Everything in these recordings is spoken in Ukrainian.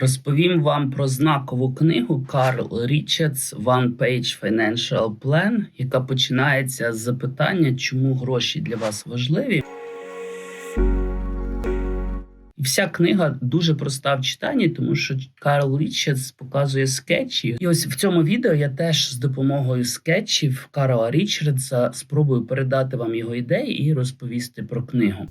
Розповім вам про знакову книгу Карл Річардс One Page Financial Plan, яка починається з запитання, чому гроші для вас важливі. Вся книга дуже проста в читанні, тому що Карл Річардс показує скетчі. І ось в цьому відео я теж з допомогою скетчів Карла Річардса спробую передати вам його ідеї і розповісти про книгу.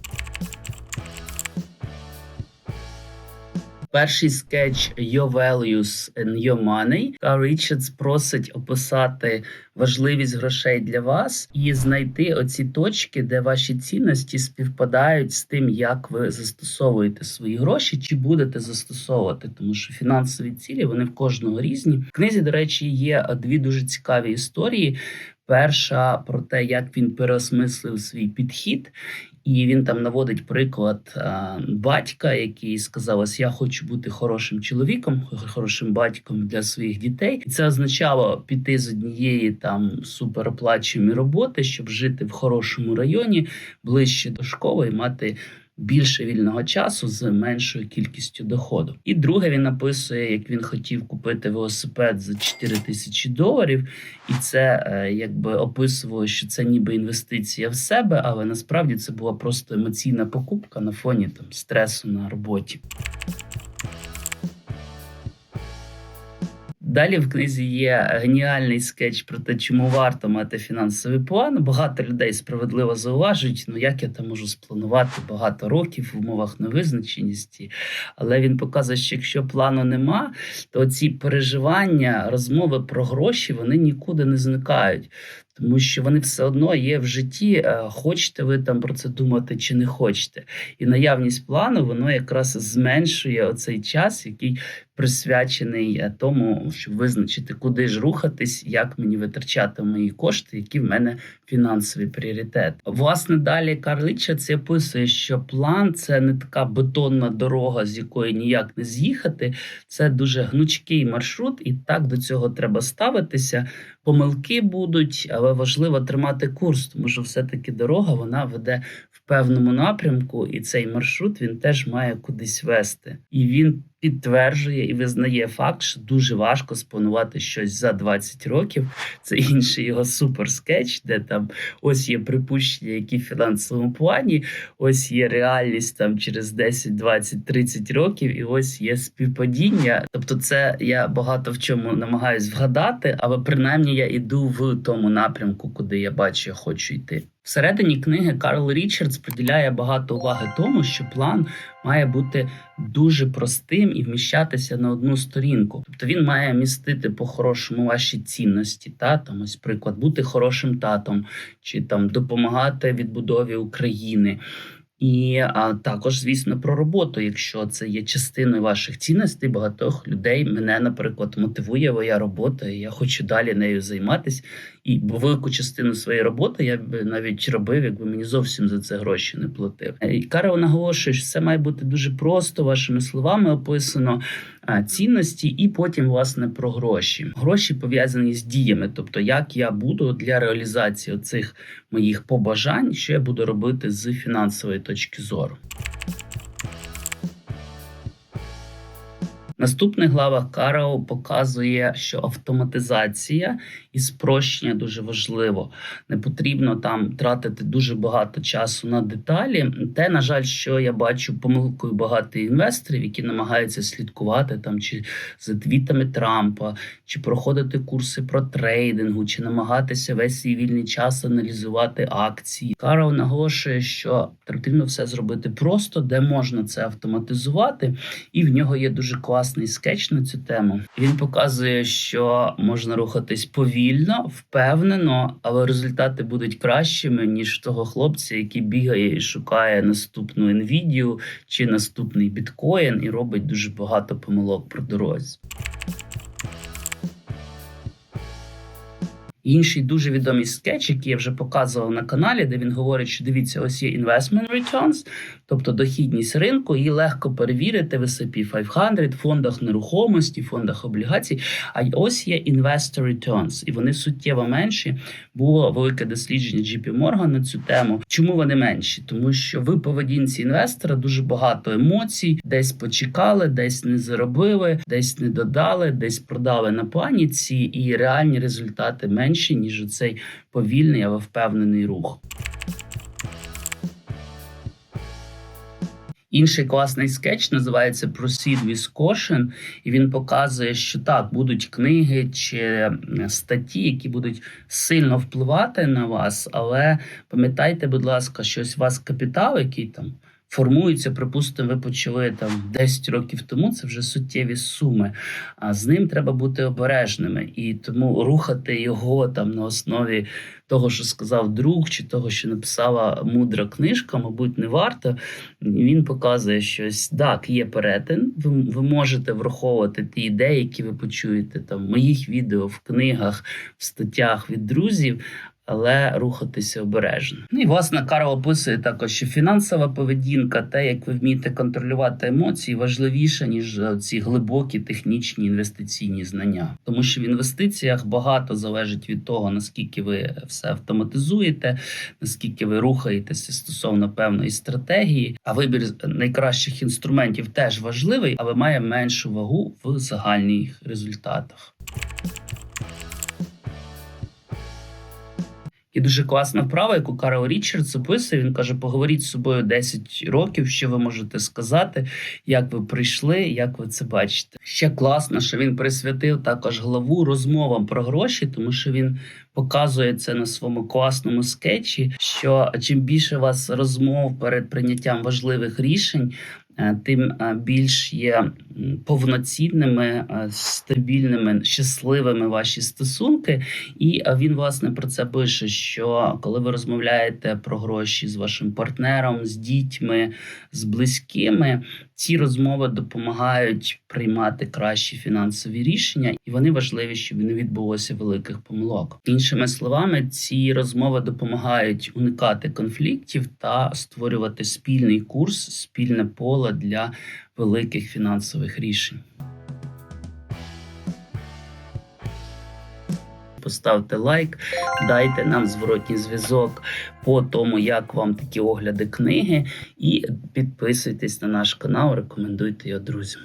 Перший скетч Your Values and Your Money. Карл Річардс просить описати важливість грошей для вас і знайти оці точки, де ваші цінності співпадають з тим, як ви застосовуєте свої гроші, чи будете застосовувати, тому що фінансові цілі вони в кожного різні. В книзі, до речі, є дві дуже цікаві історії. Перша про те, як він переосмислив свій підхід, і він там наводить приклад батька, який сказав: ось я хочу бути хорошим чоловіком, хорошим батьком для своїх дітей. І це означало піти з однієї там супероплачуваної роботи, щоб жити в хорошому районі, ближче до школи і мати. Більше вільного часу з меншою кількістю доходу. І друге, він написує, як він хотів купити велосипед за 4 тисячі доларів, і це е, якби описувало, що це ніби інвестиція в себе, але насправді це була просто емоційна покупка на фоні там стресу на роботі. Далі в книзі є геніальний скетч про те, чому варто мати фінансовий план. Багато людей справедливо зауважують, ну як я там можу спланувати багато років в умовах невизначеності. Але він показує, що якщо плану нема, то ці переживання, розмови про гроші вони нікуди не зникають. Тому що вони все одно є в житті, е, хочете ви там про це думати чи не хочете. І наявність плану воно якраз зменшує оцей час, який присвячений е, тому, щоб визначити, куди ж рухатись, як мені витрачати мої кошти, які в мене фінансові пріоритети. Власне, далі Карлича це описує, що план це не така бетонна дорога, з якої ніяк не з'їхати. Це дуже гнучкий маршрут, і так до цього треба ставитися. Помилки будуть, але важливо тримати курс, тому що все-таки дорога вона веде в певному напрямку, і цей маршрут він теж має кудись вести. І він підтверджує і визнає факт, що дуже важко спланувати щось за 20 років. Це інший його суперскетч, де там ось є припущення, які в фінансовому плані, ось є реальність там через 10, 20, 30 років, і ось є співпадіння. Тобто, це я багато в чому намагаюсь вгадати, але принаймні я іду в тому напрямку, куди я бачу, я хочу йти. Всередині книги Карл Річардс приділяє багато уваги тому, що план має бути дуже простим і вміщатися на одну сторінку. Тобто він має містити по-хорошому ваші цінності, та там ось приклад бути хорошим татом, чи там допомагати відбудові України. І а, також, звісно, про роботу. Якщо це є частиною ваших цінностей, багатьох людей мене, наприклад, мотивує моя робота, і я хочу далі нею займатися. І велику частину своєї роботи я б навіть робив, якби мені зовсім за це гроші не платив. І Карл наголошує, що це має бути дуже просто вашими словами описано цінності, і потім власне про гроші. Гроші пов'язані з діями, тобто як я буду для реалізації цих моїх побажань, що я буду робити з фінансової точки зору. Наступних главах Карао показує, що автоматизація і спрощення дуже важливо. Не потрібно там тратити дуже багато часу на деталі. Те, на жаль, що я бачу помилкою багато інвесторів, які намагаються слідкувати там чи за твітами Трампа, чи проходити курси про трейдингу, чи намагатися весь свій вільний час аналізувати акції. Карао наголошує, що потрібно все зробити просто, де можна це автоматизувати, і в нього є дуже класний скетч на цю тему. Він показує, що можна рухатись повільно, впевнено, але результати будуть кращими ніж того хлопця, який бігає і шукає наступну Nvidia чи наступний біткоін і робить дуже багато помилок про дорозі. Інший дуже відомий скетч, який я вже показував на каналі, де він говорить, що дивіться, ось є investment returns, тобто дохідність ринку, її легко перевірити в S&P 500, фондах нерухомості, фондах облігацій. А ось є investor returns, і вони суттєво менші. Було велике дослідження JP Morgan на цю тему. Чому вони менші? Тому що в поведінці інвестора дуже багато емоцій, десь почекали, десь не заробили, десь не додали, десь продали на паніці, і реальні результати менші ніж у цей повільний, але впевнений рух. Інший класний скетч називається Proceed with Caution, і він показує, що так будуть книги чи статті, які будуть сильно впливати на вас, але пам'ятайте, будь ласка, що ось у вас капітал, який там формується, припустимо, ви почали там 10 років тому. Це вже суттєві суми. А з ним треба бути обережними і тому рухати його там на основі того, що сказав друг, чи того, що написала мудра книжка, мабуть, не варто. Він показує, що ось так, є перетин. Ви, ви можете враховувати ті ідеї, які ви почуєте там в моїх відео, в книгах, в статтях від друзів. Але рухатися обережно. Ну і власне Карл описує також, що фінансова поведінка, те, як ви вмієте контролювати емоції, важливіше ніж е, ці глибокі технічні інвестиційні знання, тому що в інвестиціях багато залежить від того, наскільки ви все автоматизуєте, наскільки ви рухаєтеся стосовно певної стратегії. А вибір найкращих інструментів теж важливий, але має меншу вагу в загальних результатах. І дуже класна вправа, яку Карл Річардс описує. Він каже: поговоріть з собою 10 років, що ви можете сказати, як ви прийшли, як ви це бачите. Ще класно, що він присвятив також главу розмовам про гроші, тому що він показує це на своєму класному скетчі. Що чим більше у вас розмов перед прийняттям важливих рішень. Е, Тим е, більш є повноцінними, е, стабільними, щасливими ваші стосунки, і він власне про це пише: що коли ви розмовляєте про гроші з вашим партнером, з дітьми, з близькими, ці розмови допомагають приймати кращі фінансові рішення, і вони важливі, щоб не відбулося великих помилок. Іншими словами, ці розмови допомагають уникати конфліктів та створювати спільний курс, спільне поле для великих фінансових рішень. Поставте лайк, дайте нам зворотній зв'язок по тому, як вам такі огляди книги, і підписуйтесь на наш канал, рекомендуйте його друзям.